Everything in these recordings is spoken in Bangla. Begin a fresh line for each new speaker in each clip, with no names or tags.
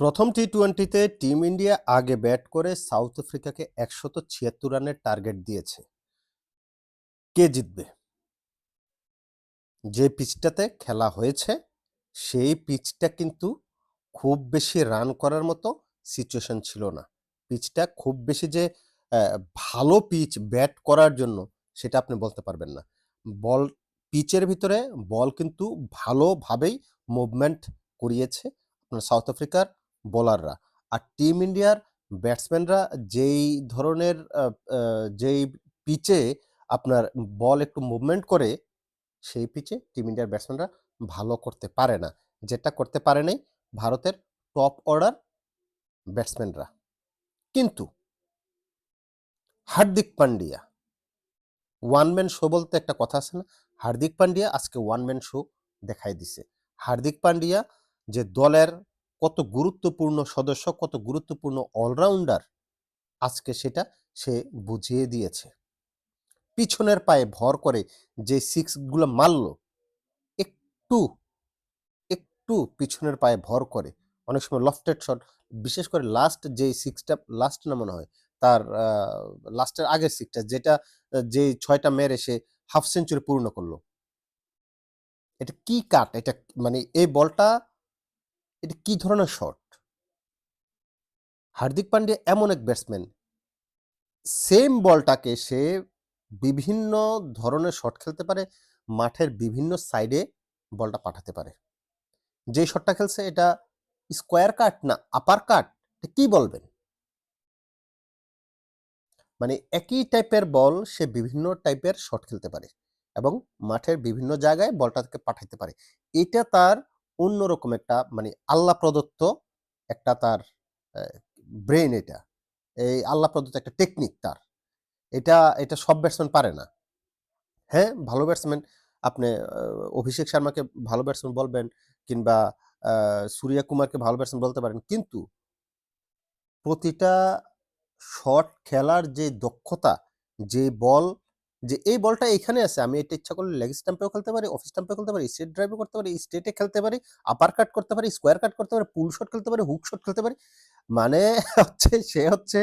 প্রথম টি টোয়েন্টিতে টিম ইন্ডিয়া আগে ব্যাট করে সাউথ আফ্রিকাকে একশত ছিয়াত্তর রানের টার্গেট দিয়েছে। কে জিতবে? যে পিচটাতে খেলা হয়েছে, সেই পিচটা কিন্তু খুব বেশি রান করার মতো সিচুয়েশন ছিল না। পিচটা খুব বেশি যে ভালো পিচ ব্যাট করার জন্য সেটা আপনি বলতে পারবেন না। বল পিচের ভিতরে বল কিন্তু ভালোভাবেই মুভমেন্ট করিয়েছে। আপনার সাউথ আফ্রিকার বোলাররা। আর টিম ইন্ডিয়ার ব্যাটসম্যানরা যেই ধরনের যেই পিচে আপনার বল একটু মুভমেন্ট করে, সেই পিচে টিম ইন্ডিয়ার ব্যাটসম্যানরা ভালো করতে পারে না। যেটা করতে পারে নাই ভারতের টপ অর্ডার ব্যাটসম্যানরা। কিন্তু Hardik Pandya, one man show বলতে একটা কথা আছে না? হার্দিক পান্ডিয়া আজকে ওয়ান ম্যান শো দেখাই দিছে। হার্দিক পান্ডিয়া যে দলের কত গুরুত্বপূর্ণ সদস্য, কত গুরুত্বপূর্ণ অলরাউন্ডার আজকে সেটা সে বুঝিয়ে দিয়েছে। পিছনের পায়ে ভর করে যে সিক্সগুলো মারল, একটু একটু পিছনের পায়ে ভর করে, অনেক সময় লফটেড শট বিশেষ করে লাস্ট যে সিক্সটা লাস্ট না মনে হয়, তার লাস্টের আগের সিক্সটা যেটা, যে ছয়টা মেরে সে হাফ সেঞ্চুরি পূর্ণ করল। এটা কি কাট? এটা মানে এই বলটা এটা কি ধরনের শট হার্দিক পান্ডিয়া এমন এক ব্যাটসম্যান সেম বলটাকে সে বিভিন্ন ধরনের শট খেলতে পারে, মাঠের বিভিন্ন সাইডে বলটা পাঠাতে পারে। যে শটটা খেলছে এটা স্কোয়ার কাট না আপার কাট কি বলবেন? মানে একই টাইপের বল সে বিভিন্ন টাইপের শট খেলতে পারে এবং মাঠের বিভিন্ন জায়গায় বলটাকে পাঠাতে পারে। এটা তার অন্যরকম একটা মানে আল্লাহ প্রদত্ত একটা তার ব্রেন এটা। এই আল্লাহ প্রদত্ত একটা টেকনিক তার। এটা এটা সব ব্যাটসম্যান পারে না। হ্যাঁ ভালো ব্যাটসম্যান আপনি অভিষেক শর্মাকে ভালো ব্যাটসম্যান বলবেন কিংবা সূর্যা কুমারকে ভালো ব্যাটসম্যান বলতে পারেন, কিন্তু প্রতিটা শট খেলার যে দক্ষতা, যে বল যে এই বলটা এখানে আছে, আমি এটা ইচ্ছা করলে লেগ স্টাম্পেও খেলতে পারি, অফ স্টাম্পেও খেলতে পারি স্টেট ড্রাইভও করতে পারি স্টেটে খেলতে পারি আপার কাট করতে পারি স্কোয়ার কাট করতে পারি পুল শট খেলতে পারি হুক শট খেলতে পারি। মানে হচ্ছে, সে হচ্ছে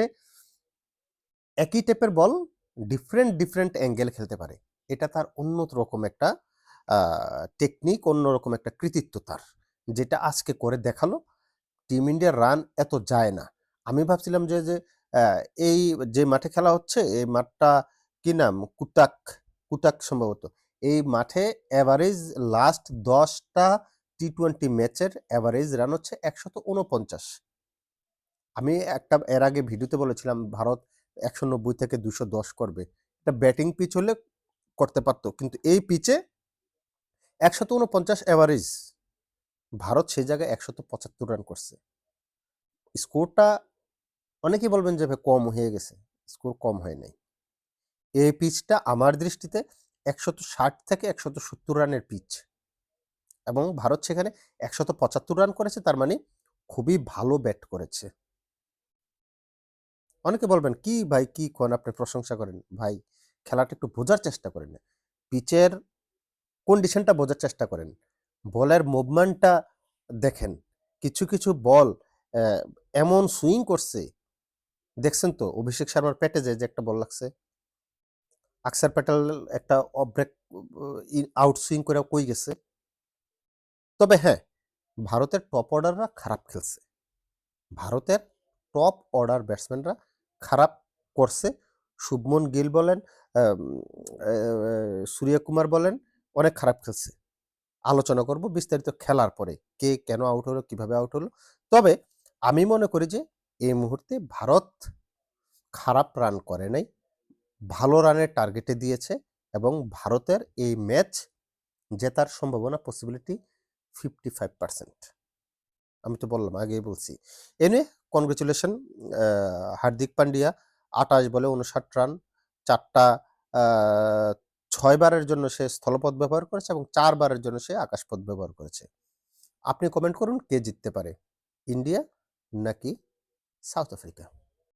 একই টাইপের বল ডিফারেন্ট ডিফারেন্ট অ্যাঙ্গেল খেলতে পারে। এটা তার অন্য রকম একটা টেকনিক অন্যরকম একটা কৃতিত্ব তার, যেটা আজকে করে দেখাল। টিম ইন্ডিয়ার রান এত যায় না। আমি ভাবছিলাম যে যে এই যে মাঠে খেলা হচ্ছে, এই মাঠটা কি নাম? কুতাক কুতাক সম্ভবত। এই মাঠে অ্যাভারেজ লাস্ট দশটা টি টোয়েন্টি ম্যাচের অ্যাভারেজ রান হচ্ছে একশত উনপঞ্চাশ আমি একটা, এর আগে ভিডিওতে বলেছিলাম ভারত একশো নব্বই থেকে দুশো দশ করবে। এটা ব্যাটিং পিচ হলে করতে পারতো, কিন্তু এই পিচে একশত উনপঞ্চাশ অ্যাভারেজ ভারত সেই জায়গায় একশত পঁচাত্তর রান করছে। স্কোরটা অনেকেই বলবেন যে কম হয়ে গেছে। স্কোর কম হয় নাই। এই পিচটা আমার দৃষ্টিতে একশত ষাট থেকে একশত সত্তর রানের পিচ। এবং ভারত সেখানে একশত পঁচাত্তর রান করেছে, তার মানে খুবই ভালো ব্যাট করেছে। অনেকে বলবেন, কি ভাই, কি কোন আপনি প্রশংসা করেন? ভাই, খেলাটা একটু বোঝার চেষ্টা করেন। পিচের কন্ডিশনটা বোঝার চেষ্টা করেন। বলের মুভমেন্টটা দেখেন। কিছু কিছু বল এমন সুইং করছে। দেখছেন তো, অভিষেক শর্মার পেটে যে যে একটা বল লাগছে। আকসার প্যাটেল একটা ব্রেক আউট সুইং করে কই গেছে। তবে হ্যাঁ ভারতের টপ অর্ডাররা খারাপ খেলছে। ভারতের টপ অর্ডার ব্যাটসম্যানরা খারাপ করছে। শুভমন গিল বলেন সূর্যকুমার বলেন, অনেক খারাপ খেলছে। আলোচনা করব বিস্তারিত খেলার পরে, কে কেন আউট হলো, কীভাবে আউট হলো। তবে আমি মনে করি যে, এই মুহূর্তে ভারত খারাপ রান করে নাই। ভালো রানের টার্গেটে দিয়েছে এবং ভারতের এই ম্যাচ জেতার সম্ভাবনা পসিবিলিটি ফিফটি ফাইভ পার্সেন্ট আমি তো বললাম, আগেই বলছি। এনে কনগ্রেচুলেশন হার্দিক পান্ডিয়া আটাশ বলে উনষাট রান, চারটা ছয়বারের জন্য সে স্থলপথ ব্যবহার করেছে এবং চারবারের জন্য সে আকাশপথ ব্যবহার করেছে। আপনি কমেন্ট করুন কে জিততে পারে, ইন্ডিয়া নাকি সাউথ আফ্রিকা?